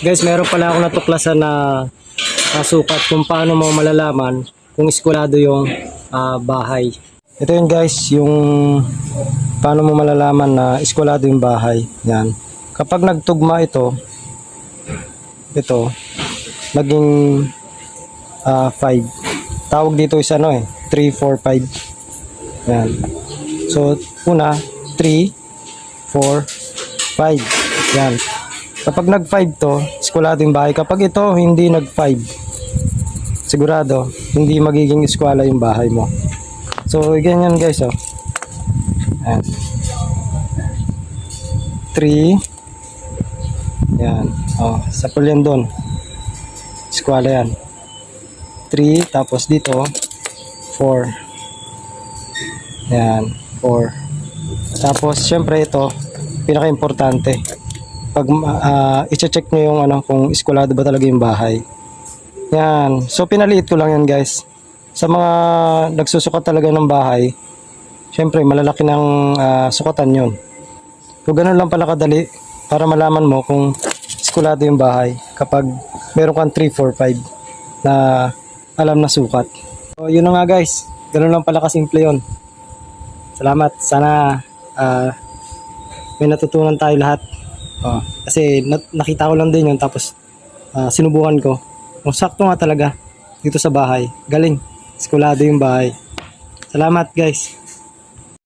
Guys, meron pala ako natuklasan na sukat kung paano mo malalaman kung iskulado yung ah, bahay. Ito yun guys, yung paano mo malalaman na iskulado yung bahay. Yan. Kapag nagtugma ito, ito, naging 5. Tawag dito is ano eh, 3, 4, 5. Yan. So, una, 3, 4, 5. Yan. Kapag nag-5 to, eskwalado yung bahay. Kapag ito, hindi nag-5, sigurado, hindi magiging eskwala yung bahay mo. So, ganyan guys, oh. Yan. 3. Yan. Oh, sa yan doon. Eskwala yan. 3, tapos dito, 4. Yan, 4. Tapos, syempre ito, pinaka-importante. Pag uh, i-check nyo yung ano, kung iskulado ba talaga yung bahay. Yan. So, pinaliit ko lang yan, guys. Sa mga nagsusukat talaga ng bahay, syempre, malalaki ng ah, sukatan yun. So, ganun lang pala kadali para malaman mo kung iskulado yung bahay kapag meron kang 3, 4, 5 na alam na sukat. So, yun na nga guys. Ganun lang pala kasimple yun. Salamat. Sana ah, may natutunan tayo lahat. Oh, kasi na- nakita ko lang din yun tapos ah, sinubukan ko. Kung sakto nga talaga dito sa bahay. Galing. Eskulado yung bahay. Salamat guys.